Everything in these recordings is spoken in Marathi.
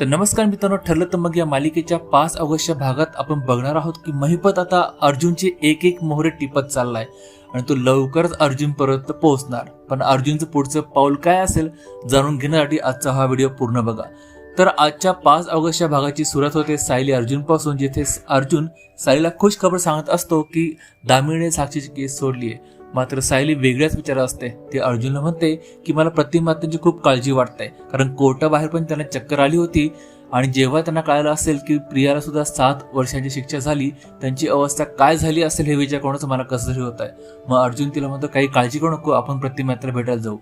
तर नमस्कार मित्रांनो ठरलं तर मग या मालिकेच्या पाच ऑगस्टच्या भागात आपण बघणार आहोत की महिपत आता अर्जुनचे एक एक मोहरे टिपत चाललाय. आणि तो लवकरच अर्जुनपर्यंत पोहोचणार. पण अर्जुनचं पुढचं पाऊल काय असेल जाणून घेण्यासाठी आजचा हा व्हिडिओ पूर्ण बघा. तर आजच्या पाच ऑगस्टच्या भागाची सुरुवात होते सायली अर्जुनपासून जिथे अर्जुन सायलीला खुश खबर सांगत असतो की दामिनीने साक्षीची केस सोडली आहे मात्र सायली वेगळ्याच विचारात असते. ते अर्जुनला म्हणते की मला प्रतिमात्यांची खूप काळजी वाटते कारण कोर्टाबाहेर पण त्यांना चक्कर आली होती आणि जेव्हा त्यांना कळालं असेल की प्रियाला सुद्धा सात वर्षांची शिक्षा झाली त्यांची अवस्था काय झाली असेल हे विचार करूनच मला कसं तरी होत आहे मग अर्जुन तिला म्हणतो काही काळजी करू नको आपण प्रतिमात्र भेटायला जाऊ.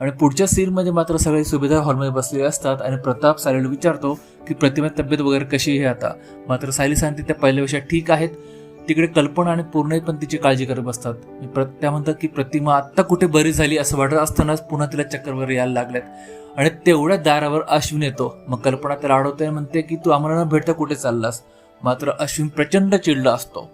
आणि पुढच्या सीनमध्ये मात्र सगळे सुभेदार हॉलमध्ये बसलेले असतात आणि प्रताप सायलीला विचारतो की प्रतिमा तब्येत वगैरे कशी आहे आता? मात्र सायली सांगते त्या पहिल्यापेक्षा ठीक आहेत. तिकडे कल्पना आणि पूर्णही पण तिची काळजी करत बसतात. प्र- त्या म्हणतात की प्रतिमा आत्ता कुठे बरी झाली असं वाटत असतानाच पुन्हा तिला चक्करवर यायला लागल्यात. आणि तेवढ्या दारावर अश्विन येतो. मग कल्पना त्याला अडवते आणि म्हणते की तू आम्हाला न भेटता कुठे चाललास? मात्र अश्विन प्रचंड चिडला असतो.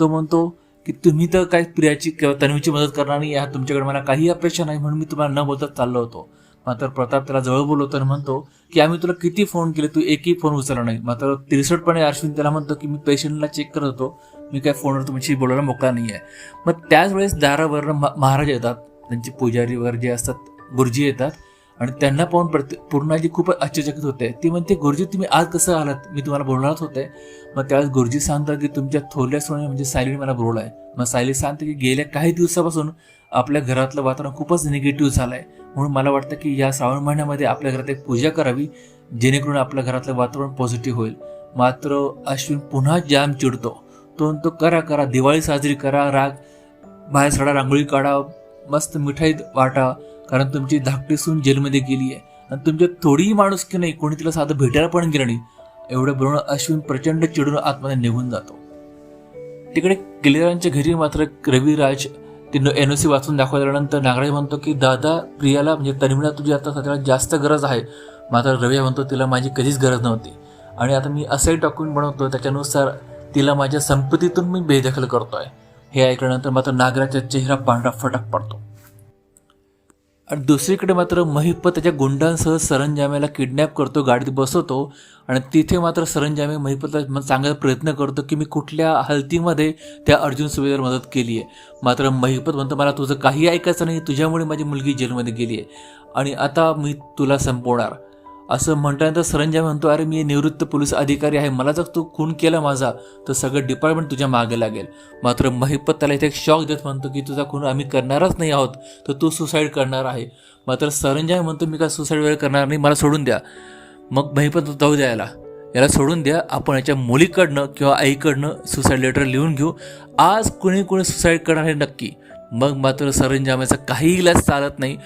तो म्हणतो की तुम्ही तर काय प्रियाची किंवा तन्वीची मदत करणार नाही या तुमच्याकडे मला काही अपेक्षा नाही म्हणून मी तुम्हाला न बोलता चाललो होतो. मात्र प्रताप त्याला जवळ बोलवतो आणि म्हणतो की आम्ही तुला किती फोन केले तू एकही फोन उचलला नाही. मात्र तिरसटपणे अश्विन त्याला म्हणतो की मी पेशंटला चेक करत होतो. मी काय फोनवर तुमची बोलायला मोकळा नाही आहे मग त्याच वेळेस दारावर महाराज येतात. त्यांचे पुजारी वगैरे जे असतात गुरुजी येतात आणि त्यांना पाहून प्रति पूर्णाजी खूप आश्चर्यचकित होते. ती म्हणते गुरुजी तुम्ही आज कसं आलात? मी तुम्हाला बोलणारच होते. मग त्यावेळेस गुरुजी सांगतात की तुमच्या थोरल्या सोने म्हणजे सायलीने मला बोलवलं आहे मग सायली सांगते की गेल्या काही दिवसापासून आपल्या घरातलं वातावरण खूपच निगेटिव्ह झालं आहे म्हणून मला वाटतं की या श्रावण महिन्यामध्ये आपल्या घरात एक पूजा करावी जेणेकरून आपल्या घरातलं वातावरण पॉझिटिव्ह होईल. मात्र अश्विन पुन्हा जाम चिडतो. तो म्हणतो करा करा दिवाळी साजरी करा राग बाहेर सडा रांगोळी काढा मस्त मिठाई वाटा कारण तुमची धाकटी सून जेलमध्ये गेली आहे. आणि तुमच्या थोडीही माणूस की नाही कोणी तिला साधं भेटायला पण गेलं नाही. एवढं बोलून अश्विन प्रचंड चिडून आतमध्ये निघून जातो. तिकडे किल्लेरांच्या घरी मात्र रविराज ते एन ओ सी वाचून दाखवल्यानंतर नागराज म्हणतो की दादा प्रियाला म्हणजे तन्वीला तुझी आता सध्याला जास्त गरज आहे. मात्र रवी म्हणतो तिला माझी कधीच गरज नव्हती. आणि आता मी असंही डॉक्युमेंट बनवतो त्याच्यानुसार तिला माझ्या संपत्तीतून मी बेदखल करतोय. हे ऐकल्यानंतर मात्र नागराचा चेहरा पांढरा फटक पडतो. आणि दुसरीकडे मात्र महिप त्याच्या गुंडांसह सरंजाम्याला किडनॅप करतो गाडीत बसवतो आणि तिथे मात्र सरंजामे महिपतला सांगायचा प्रयत्न करतो की मी कुठल्या हलतीमध्ये त्या अर्जुन सुभेदार मदत केली आहे. मात्र महिपत म्हणतो मला तुझं काही ऐकायचं नाही तुझ्यामुळे माझी मुलगी जेलमध्ये गेली आहे आणि आता मी तुला संपवणार. असं म्हटल्यानंतर सरंजा म्हणतो अरे मी निवृत्त पोलीस अधिकारी आहे. मला जर तू खून केला माझा तर सगळं डिपार्टमेंट तुझ्या मागे लागेल. मात्र महिपत त्याला इथे एक शॉक देत म्हणतो की तुझा खून आम्ही करणारच नाही आहोत तर तू सुसाईड करणार आहे. मात्र सरंजा म्हणतो मी काय सुसाईड वगैरे करणार नाही मला सोडून द्या. मग महिपत जाऊ द्या याला. याला सोडून द्या. आपण याच्या मुलीकडनं किंवा आईकडनं सुसाईड लेटर लिहून घेऊ. आज कुणी कुणी सुसाईड करणार हे नक्की. मग मात्र सरंजामाचा काही इलाज चालत नाही.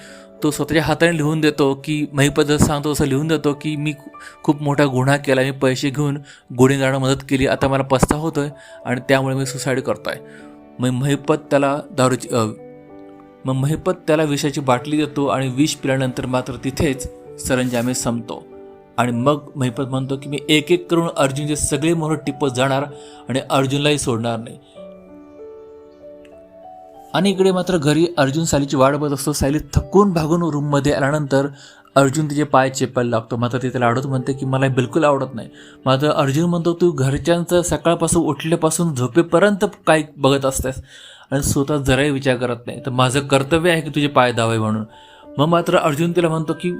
तो स्वतःच्या हाताने लिहून देतो की महिपत सांगतो असं लिहून देतो की मी खूप मोठा गुन्हा केला मी पैसे घेऊन गुन्हेगारांना मदत केली. आता मला पस्साव होतो आहे आणि त्यामुळे मी सुसाईड करतो आहे मग महिपत त्याला दारूची मग महिपत त्याला विषाची बाटली देतो आणि विष पिल्यानंतर मात्र तिथेच सरंजामे संपतो. आणि मग महिपत म्हणतो की मी एक एक करून अर्जुनचे सगळे मोहर टिपत जाणार आणि अर्जुनलाही सोडणार नाही. आणि इकडे मात्र घरी अर्जुन सालीची वाट बघत असतो. सायली थकून भागून रूममध्ये आल्यानंतर अर्जुन तिचे पाय चेपायला लागतो. मात्र ती त्याला आवडत म्हणते की मला बिलकुल आवडत नाही. मात्र अर्जुन म्हणतो तू घरच्यांचं सकाळपासून उठल्यापासून झोपेपर्यंत काय बघत असतेस? आणि स्वतः जराही विचार करत नाही. तर माझं कर्तव्य आहे की तुझे पाय धावे म्हणून. मग मात्र अर्जुन तिला म्हणतो की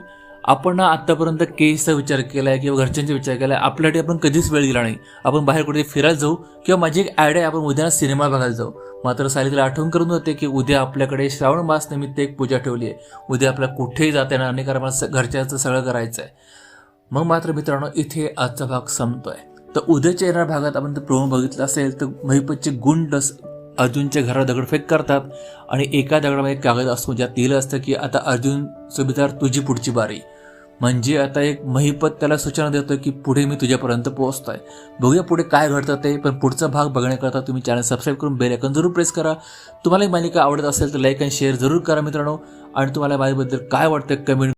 आपण आत्तापर्यंत केसचा विचार केला आहे किंवा घरच्यांचा विचार केला आहे आपल्यासाठी आपण कधीच वेळ दिला नाही. आपण बाहेर कुठे फिरायला जाऊ किंवा माझी एक ॲड आहे आपण उद्या सिनेमा बघायला जाऊ. मात्र साली आठवण करून होते की उद्या आपल्याकडे श्रावण मास निमित्त एक पूजा ठेवली आहे. उद्या आपल्याला कुठेही जाता येणार नाही कारण मला घरच्याचं घरच्यांचं सगळं करायचं आहे मग मात्र मित्रांनो इथे आजचा भाग संपतोय. तर उद्याच्या येणाऱ्या भागात आपण जर प्रोमो बघितलं असेल तर महिपतचे गुंड अर्जुनच्या घरात दगडफेक करतात आणि एका दगडामध्ये एक कागद असतो ज्यात लिहिलं असतं की आता अर्जुन सुभेदार तुझी पुढची बारी. म्हणजे आता एक महिपत त्याला सूचना देतोय की पुढे मी तुझ्यापर्यंत पोहोचतोय. बघूया पुढे काय घडतं ते पण पुढचा भाग बघण्याकरता तुम्ही चॅनल सबस्क्राईब करून बेल आयकॉन जरूर प्रेस करा. तुम्हाला ही मालिका आवडत असेल तर लाईक आणि शेअर जरूर करा मित्रांनो. आणि तुम्हाला माझ्याबद्दल काय वाटतं कमेंट